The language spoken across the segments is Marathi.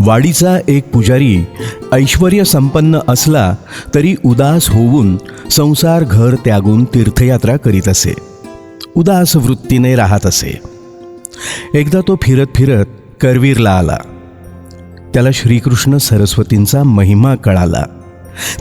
वाडीचा एक पुजारी ऐश्वर संपन्न असला तरी उदास होऊन संसार घर त्यागून तीर्थयात्रा करीत असे. उदास वृत्तीने राहत असे. एकदा तो फिरत फिरत करवीरला आला. त्याला श्रीकृष्ण सरस्वतींचा महिमा कळाला.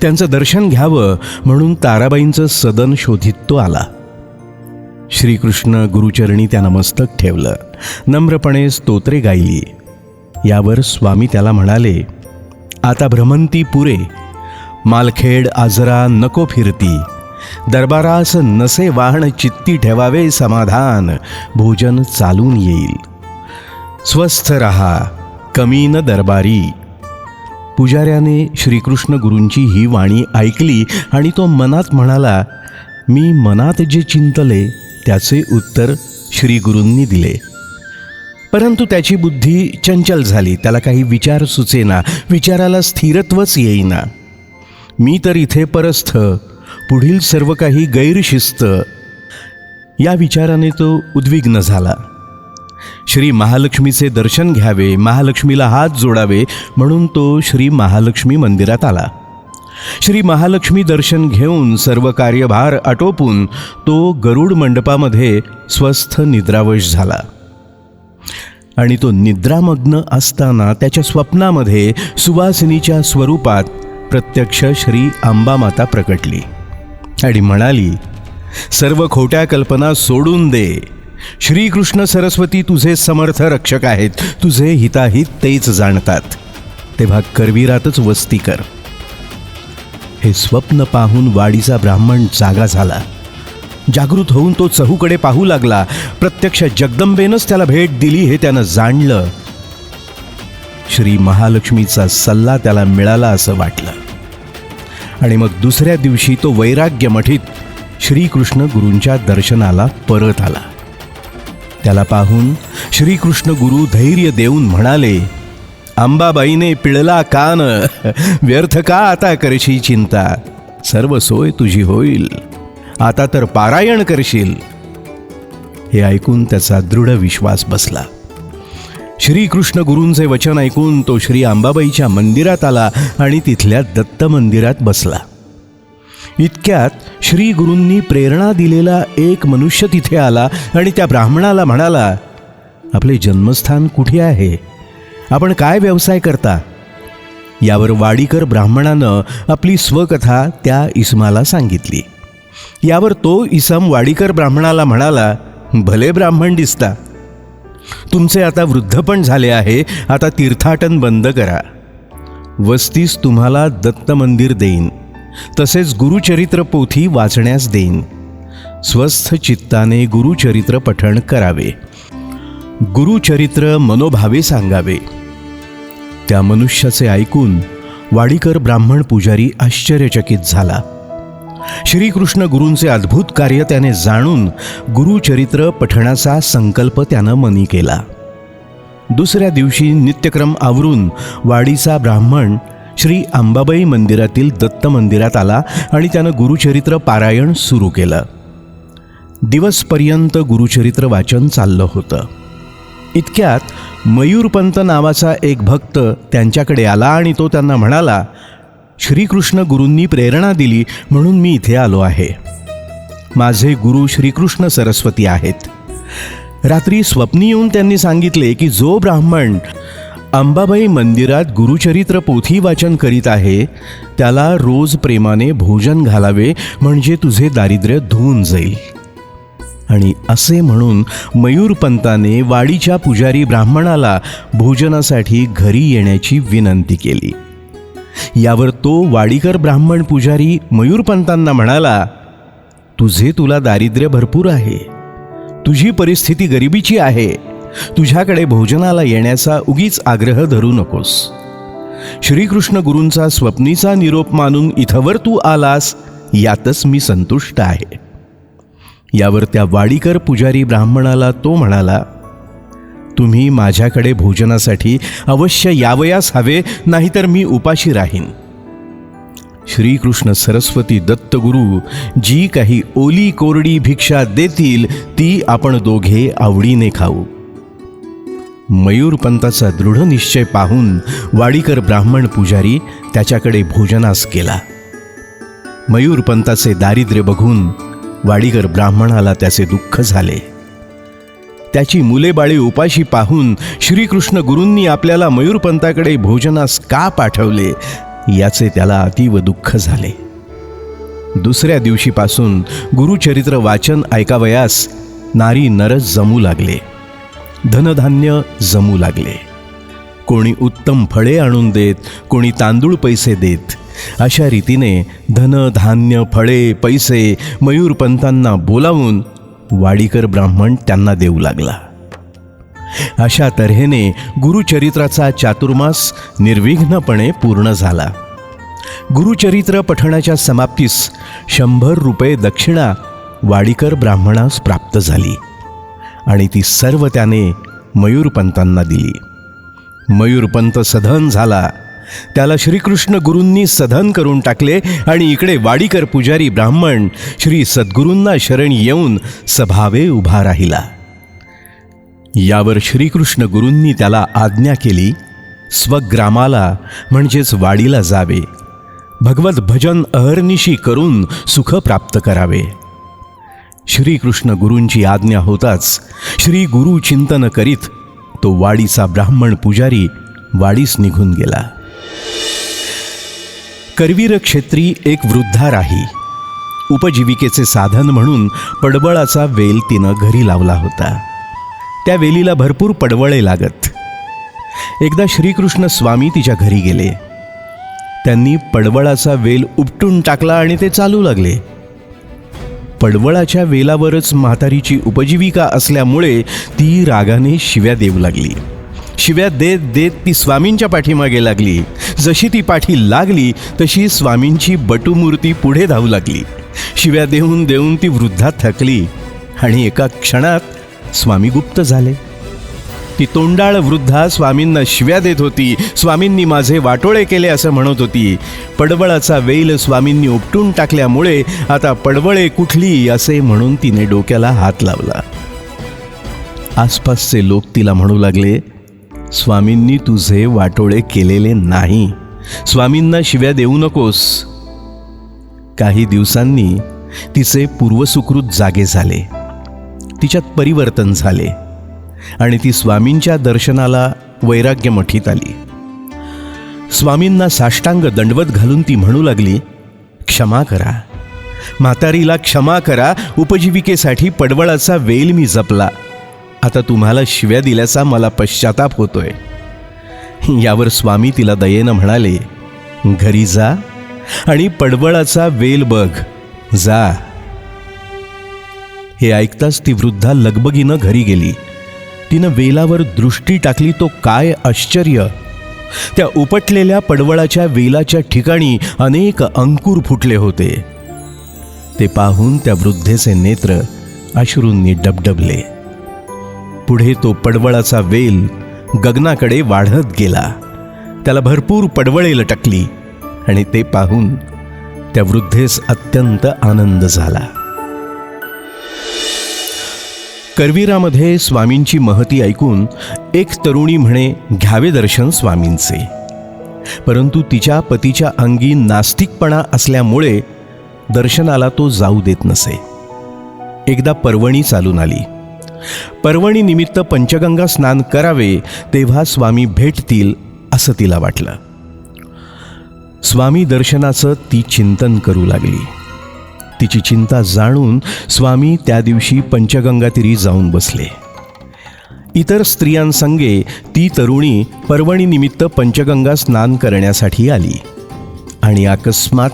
त्यांचं दर्शन घ्यावं म्हणून ताराबाईंचं सदन शोधित तो आला. श्रीकृष्ण गुरुचरणी त्यानं नमस्तक ठेवलं. नम्रपणे स्तोत्रे गायली. यावर स्वामी त्याला म्हणाले आता भ्रमंती पुरे मालखेड आजरा नको फिरती दरबारास नसे वाहन चित्ती ठेवावे समाधान भोजन चालून येईल. स्वस्थ रहा कमी न दरबारी. पुजाऱ्याने श्रीकृष्ण गुरूंची ही वाणी ऐकली आणि तो मनात म्हणाला मी मनात जे चिंतले त्याचे उत्तर श्रीगुरूंनी दिले. परंतु त्याची बुद्धी चंचल झाली. त्याला काही विचार सुचेना. विचाराला स्थिरत्वच येईना. मी तर इथे परस्थ. पुढील सर्व काही गैरशिस्त. या विचाराने तो उद्विग्न झाला. श्री महालक्ष्मीचे दर्शन घ्यावे महालक्ष्मीला हात जोडावे म्हणून तो श्री महालक्ष्मी मंदिरात आला. श्री महालक्ष्मी दर्शन घेऊन सर्व कार्यभार आटोपून तो गरुड मंडपामध्ये स्वस्थ निद्रावश झाला. आणि तो निद्रामग्न असताना त्याच्या स्वप्नामध्ये सुवासिनीच्या स्वरूपात प्रत्यक्ष श्री अंबामाता प्रकटली आणि म्हणाली सर्व खोट्या कल्पना सोडून दे. श्रीकृष्ण सरस्वती तुझे समर्थ रक्षक आहेत. तुझे हिताहित तेच जाणतात. तेव्हा करवीरातच वस्ती कर. हे स्वप्न पाहून वाडीचा ब्राह्मण जागा झाला. जागृत होऊन तो चहूकडे पाहू लागला. प्रत्यक्ष जगदंबेनंच त्याला भेट दिली हे त्यानं जाणलं. श्री महालक्ष्मीचा सल्ला त्याला मिळाला असं वाटलं. आणि मग दुसऱ्या दिवशी तो वैराग्य मठीत श्रीकृष्ण गुरूंच्या दर्शनाला परत आला. त्याला पाहून श्रीकृष्ण गुरु धैर्य देऊन म्हणाले अंबाबाईने पिळला कान. व्यर्थ का आता करशी चिंता? सर्व सोय तुझी होईल. आता तर पारायण करशील. हे ऐकून त्याचा दृढ विश्वास बसला. श्रीकृष्ण गुरूंचे वचन ऐकून तो श्री अंबाबाईच्या मंदिरात आला आणि तिथल्या दत्त मंदिरात बसला. इतक्यात श्री गुरूंनी प्रेरणा दिलेला एक मनुष्य तिथे आला आणि त्या ब्राह्मणाला म्हणाला आपले जन्मस्थान कुठे आहे? आपण काय व्यवसाय करता? यावर वाडीकर ब्राह्मणानं आपली स्वकथा त्या इसमाला सांगितली. यावर तो इसम वाडीकर ब्राह्मणाला म्हणाला भले ब्राह्मण दिसता. तुमचे आता वृद्ध पण झाले आहे आता तीर्थाटन बंद करा. वस्तीस तुम्हाला दत्त मंदिर देईन. तसेच गुरुचरित्र पोथी वाचण्यास देईन. स्वस्थ चित्ताने गुरुचरित्र पठण करावे. गुरुचरित्र मनोभावे सांगावे. त्या मनुष्याचे ऐकून वाडीकर ब्राह्मण पुजारी आश्चर्यचकित झाला. श्रीकृष्ण गुरूंचे अद्भुत कार्य त्याने जाणून गुरुचरित्र पठणाचा संकल्प त्यानं मनी केला. दुसऱ्या दिवशी नित्यक्रम आवरून वाडीचा ब्राह्मण श्री अंबाबाई मंदिरातील दत्त मंदिरात आला आणि त्यानं गुरुचरित्र पारायण सुरू केलं. दिवसपर्यंत गुरुचरित्र वाचन चाललं होतं. इतक्यात मयूरपंत नावाचा एक भक्त त्यांच्याकडे आला आणि तो त्यांना म्हणाला श्रीकृष्ण गुरूंनी प्रेरणा दिली म्हणून मी इथे आलो आहे. माझे गुरु श्रीकृष्ण सरस्वती आहेत. रात्री स्वप्नी येऊन त्यांनी सांगितले की जो ब्राह्मण अंबाबाई मंदिरात गुरुचरित्र पोथी वाचन करीत आहे त्याला रोज प्रेमाने भोजन घालावे म्हणजे तुझे दारिद्र्य धुवून जाईल. आणि असे म्हणून मयूरपंताने वाडीच्या पुजारी ब्राह्मणाला भोजनासाठी घरी येण्याची विनंती केली. यावर तो वाडीकर ब्राह्मण पुजारी मयूरपंतांना म्हणाला तुझे तुला दारिद्र्य भरपूर आहे. तुझी परिस्थिती गरिबीची आहे. तुझ्याकडे भोजनाला येण्याचा उगीच आग्रह धरू नकोस. श्रीकृष्ण गुरूंचा स्वप्नीचा निरोप मानून इथवर तू आलास यातच मी संतुष्ट आहे. यावर त्या वाडीकर पुजारी ब्राह्मणाला तो म्हणाला तुम्ही माझ्याकडे भोजनासाठी अवश्य यावयास हवे नाहीतर मी उपाशी राहीन. श्रीकृष्ण सरस्वती दत्तगुरु जी काही ओली कोरडी भिक्षा देतील ती आपण दोघे आवडीने खाऊ. मयूरपंताचा दृढ निश्चय पाहून वाडीकर ब्राह्मण पुजारी त्याच्याकडे भोजनास गेला. मयूरपंताचे दारिद्र्य बघून वाडीकर ब्राह्मणाला त्याचे दुःख झाले. त्याची मुलेबाळी उपाशी पाहून श्रीकृष्ण गुरूंनी आपल्याला मयूरपंताकडे भोजनास का पाठवले? याचे त्याला अतीव दुःख झाले. दुसऱ्या दिवशीपासून गुरुचरित्र वाचन ऐकावयास नारी नरस जमू लागले. धनधान्य जमू लागले. कोणी उत्तम फळे आणून देत कोणी तांदूळ पैसे देत अशा रीतीने धन धान्य फळे पैसे मयूरपंतांना बोलावून वाडीकर ब्राह्मण त्यांना देऊ लागला. अशा तऱ्हेने गुरुचरित्राचा चातुर्मास निर्विघ्नपणे पूर्ण झाला. गुरुचरित्र पठणाच्या समाप्तीस शंभर रुपये दक्षिणा वाडीकर ब्राह्मणास प्राप्त झाली आणि ती सर्व त्याने मयूरपंतांना दिली. मयूरपंत सधन झाला. त्याला श्रीकृष्ण गुरूंनी सधन करून टाकले आणि इकडे वाडीकर पुजारी ब्राह्मण श्री सद्गुरूंना शरण येऊन सभावे उभा राहिला. यावर श्रीकृष्ण गुरूंनी त्याला आज्ञा केली स्वग्रामाला म्हणजेच वाडीला जावे. भगवत भजन अहर्निशी करून सुख प्राप्त करावे. श्रीकृष्ण गुरूंची आज्ञा होताच श्री गुरु चिंतन करीत तो वाडीचा ब्राह्मण पुजारी वाडीस निघून गेला. करवीर क्षेत्री एक वृद्धा राही. उपजीविकेचे साधन म्हणून पडवळाचा वेल तिनं घरी लावला होता. त्या वेलीला भरपूर पडवळे लागत. एकदा श्रीकृष्ण स्वामी तिच्या घरी गेले. त्यांनी पडवळाचा वेल उपटून टाकला आणि ते चालू लागले. पडवळाच्या वेलावरच म्हातारीची उपजीविका असल्यामुळे ती रागाने शिव्या देऊ लागली. शिव्या देत देत ती स्वामींच्या पाठीमागे लागली. जशी ती पाठी लागली तशी स्वामींची बटूमूर्ती पुढे धावू लागली. शिव्या देऊन देऊन ती वृद्धा थकली आणि एका क्षणात स्वामी गुप्त झाले. ती तोंडाळ वृद्धा स्वामींना शिव्या देत होती. स्वामींनी माझे वाटोळे केले असं म्हणत होती. पडवळाचा वेल स्वामींनी उपटून टाकल्यामुळे आता पडवळे कुठली असे म्हणून तिने डोक्याला हात लावला. आसपासचे लोक तिला म्हणू लागले स्वामींनी तुझे वाटोळे केलेले नाही. स्वामींना शिव्या देऊ नकोस. काही दिवसांनी तिचे पूर्वसुकृत जागे झाले. तिच्यात परिवर्तन झाले आणि ती स्वामींच्या दर्शनाला वैराग्य मठीत आली. स्वामींना साष्टांग दंडवत घालून ती म्हणू लागली क्षमा करा. म्हातारीला क्षमा करा. उपजीविकेसाठी पडवळाचा वेल मी जपला. आता तुम्हाला शिव्या दिल्याचा मला पश्चाताप होतोय. यावर स्वामी तिला दयेनं म्हणाले घरी जा आणि पडवळाचा वेल बघ. जा. हे ऐकताच ती वृद्धा लगबगीनं घरी गेली. तिनं वेलावर दृष्टी टाकली तो काय आश्चर्य! त्या उपटलेल्या पडवळाच्या वेलाच्या ठिकाणी अनेक अंकुर फुटले होते. ते पाहून त्या वृद्धेचे नेत्र अश्रूंनी डबडबले. पुढे तो पडवळाचा वेल गगनाकडे वाढत गेला. त्याला भरपूर पडवळे लटकली आणि ते पाहून त्या वृद्धेस अत्यंत आनंद झाला. करवीरामध्ये स्वामींची महती ऐकून एक तरुणी म्हणे घ्यावे दर्शन स्वामींचे. परंतु तिच्या पतीच्या अंगी नास्तिकपणा असल्यामुळे दर्शनाला तो जाऊ देत नसे. एकदा पर्वणी चालून आली. पर्वणी निमित्त पंचगंगा स्नान करावे तेव्हा स्वामी भेटतील असं तिला वाटलं. स्वामी दर्शनाचं ती चिंतन करू लागली. तिची चिंता जाणून स्वामी त्या दिवशी पंचगंगातिरी जाऊन बसले. इतर स्त्रियांसंगे ती तरुणी पर्वणीनिमित्त पंचगंगा स्नान करण्यासाठी आली आणि अकस्मात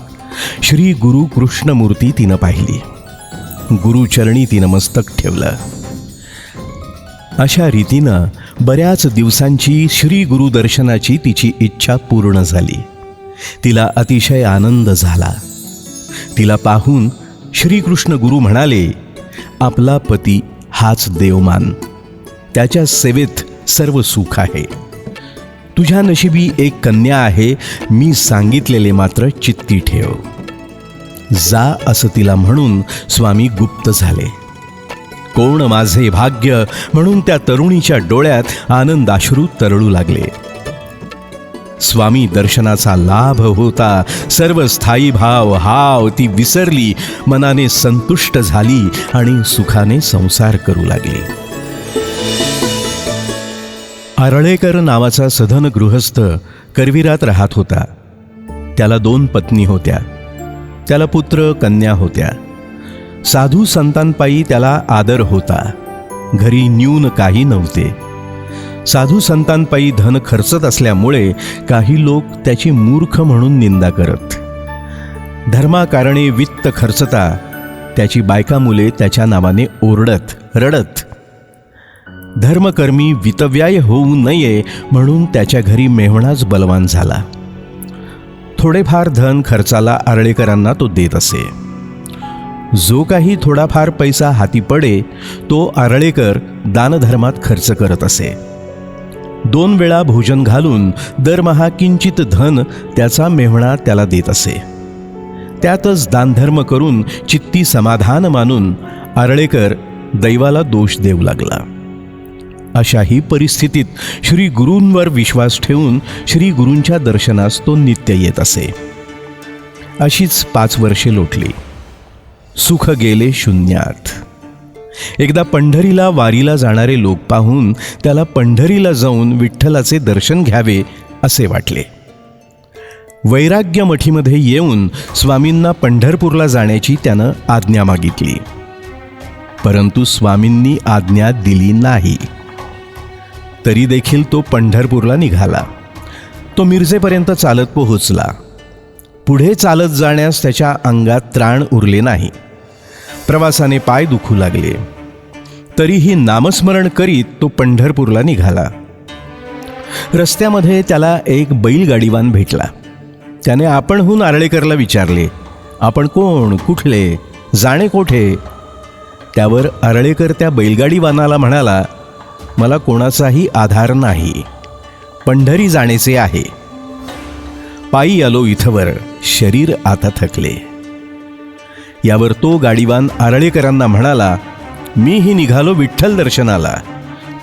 श्री गुरु कृष्णमूर्ती तिनं पाहिली. गुरुचरणी तिनं मस्तक ठेवलं. अशा रीतीनं बऱ्याच दिवसांची श्री गुरुदर्शनाची तिची इच्छा पूर्ण झाली. तिला अतिशय आनंद झाला. तिला पाहून श्रीकृष्ण गुरु म्हणाले आपला पती हाच देवमान. त्याच्या सेवेत सर्व सुख आहे. तुझ्या नशिबी एक कन्या आहे मी सांगितलेले मात्र चित्ती ठेव. जा असं तिला म्हणून स्वामी गुप्त झाले. कोण माझे भाग्य म्हणून त्या तरुणीच्या डोळ्यात आनंदाश्रू तरळू लागले. स्वामी दर्शनाचा लाभ होता. सर्व स्थायी भाव हाव ती विसरली. मनाने संतुष्ट झाली आणि सुखाने संसार करू लागली. आरळेकर नावाचा सधन गृहस्थ करवीरात राहत होता. त्याला दोन पत्नी होत्या. त्याला पुत्र कन्या होत्या. साधू संतांपायी त्याला आदर होता. घरी न्यून काही नव्हते. साधू संतांपायी धन खर्चत असल्यामुळे काही लोक त्याची मूर्ख म्हणून निंदा करत. धर्माकारणे वित्त खर्चता त्याची बायका मुले त्याच्या नावाने ओरडत रडत. धर्मकर्मी वितव्याय होऊ नये म्हणून त्याच्या घरी मेहणाच बलवान झाला. थोडेफार धन खर्चाला आरळेकरांना तो देत असे. जो काही थोडाफार पैसा हाती पडे तो आरळेकर दानधर्मात खर्च करत असे. दोन वेळा भोजन घालून दरमहा किंचित धन त्याचा मेहणा त्याला देत असे. त्यातच दानधर्म करून चित्ती समाधान मानून आरळेकर दैवाला दोष देऊ लागला. अशाही परिस्थितीत श्री गुरूंवर विश्वास ठेवून श्री गुरूंच्या दर्शनास तो नित्य येत असे. अशीच पाच वर्षे लोटली. सुख गेले शून्यात एकदा पंढरीला वारीला जाणारे लोक पाहून त्याला पंढरीला जाऊन विठ्ठलाचे दर्शन घ्यावे असे वाटले. वैराग्य मठीमध्ये येऊन स्वामींना पंढरपूरला जाण्याची त्यानं आज्ञा मागितली. परंतु स्वामींनी आज्ञा दिली नाही. तरी देखील तो पंढरपूरला निघाला. तो मिरजेपर्यंत चालत पोहोचला. पुढे चालत जाण्यास त्याच्या अंगात त्राण उरले नाही. प्रवासाने पाय दुखू लागले. तरीही नामस्मरण करीत तो पंढरपूरला निघाला. रस्त्यामध्ये त्याला एक बैलगाडीवान भेटला. त्याने आपणहून आरळेकरला विचारले आपण कोण? कुठले? जाणे कोठे? त्यावर आरळेकर त्या बैलगाडीवानाला म्हणाला मला कोणाचाही आधार नाही. पंढरी जाण्याचे आहे. पायी आलो इथवर. शरीर आता थकले. यावर तो गाडीवान आरळेकरांना म्हणाला मीही निघालो विठ्ठल दर्शनाला.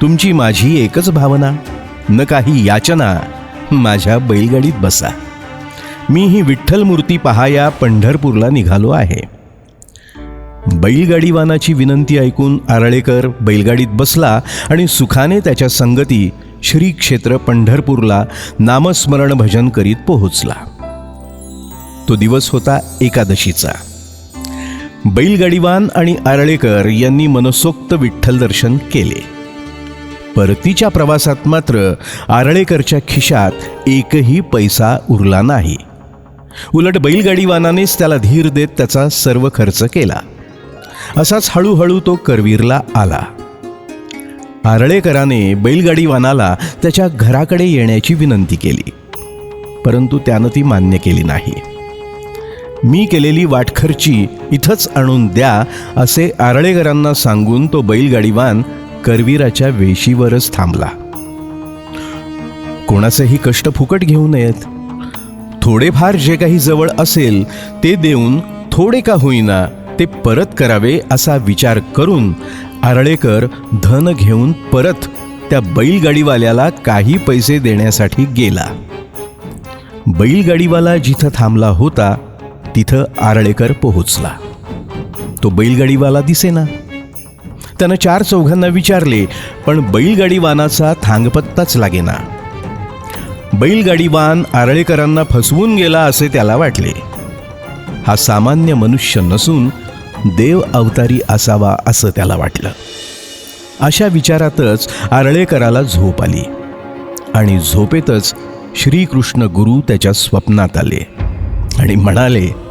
तुमची माझी एकच भावना. न काही याचना. माझ्या बैलगाडीत बसा. मी ही विठ्ठल मूर्ती पहाया पंढरपूरला निघालो आहे. बैलगाडीवानाची विनंती ऐकून आरळेकर बैलगाडीत बसला आणि सुखाने त्याच्या संगती श्री क्षेत्र पंढरपूरला नामस्मरण भजन करीत पोहोचला. तो दिवस होता एकादशीचा. बैलगाडीवान आणि आरळेकर यांनी मनसोक्त विठ्ठल दर्शन केले. परतीच्या प्रवासात मात्र आरळेकरच्या खिशात एकही पैसा उरला नाही. उलट बैलगाडीवानानेच त्याला धीर देत त्याचा सर्व खर्च केला. असाच हळूहळू तो करवीरला आला. आरळेकराने बैलगाडीवानाला त्याच्या घराकडे येण्याची विनंती केली. परंतु त्यानं ती मान्य केली नाही. मी केलेली वाटखर्ची इथंच आणून द्या असे आरळेकरांना सांगून तो बैलगाडीवान करवीराच्या वेशीवरच थांबला. कोणाचेही कष्ट फुकट घेऊ नयेत. थोडेफार जे काही जवळ असेल ते देऊन थोडे का होईना ते परत करावे असा विचार करून आरळेकर धन घेऊन परत त्या बैलगाडीवाल्याला काही पैसे देण्यासाठी गेला. बैलगाडीवाला जिथं थांबला होता तिथं आरळेकर पोहोचला. तो बैलगाडीवाला दिसेना. त्यानं चार चौघांना विचारले पण बैलगाडीवानाचा थांगपत्ताच लागेना. बैलगाडीवान आरळेकरांना फसवून गेला असे त्याला वाटले. हा सामान्य मनुष्य नसून देव अवतारी असावा असं त्याला वाटलं. अशा विचारातच आरळेकराला झोप आली आणि झोपेतच श्रीकृष्ण गुरु त्याच्या स्वप्नात आले आणि म्हणाले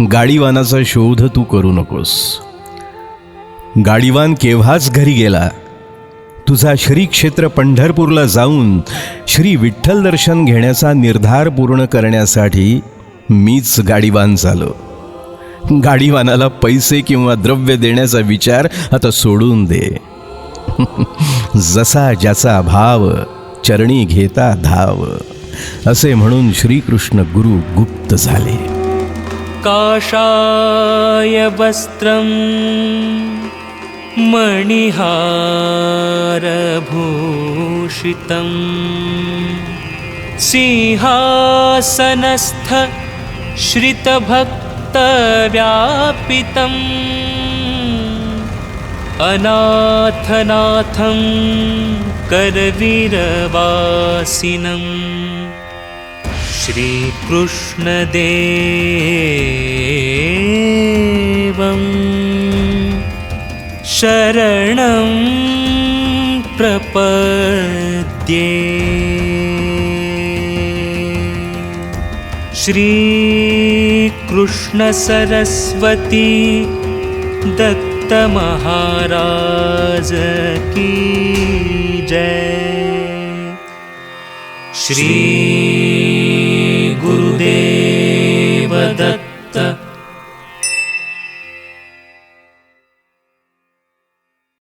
गाडीवानाचा शोध तू करू नकोस. गाडीवान केव्हाच घरी गेला? तुझा श्री क्षेत्र पंढरपूरला जाऊन श्री विठ्ठल दर्शन घेण्याचा निर्धार पूर्ण करण्यासाठी मीच गाडीवान झालो. गाडीवानाला पैसे किंवा द्रव्य देण्याचा विचार आता सोडून दे. जसा ज्याचा भाव चरणी घेता धाव असे म्हणून श्रीकृष्ण गुरु गुप्त झाले. काषाय वस्त्रम् मणिहारभूषितम् सिंहासनस्थ श्रितभक्तव्यापितम् अनाथनाथं करवीरवासिनम् श्रीकृष्णदेवं शरणं प्रपद्ये। श्रीकृष्णसरस्वती दत्तमहाराज की जय। श्री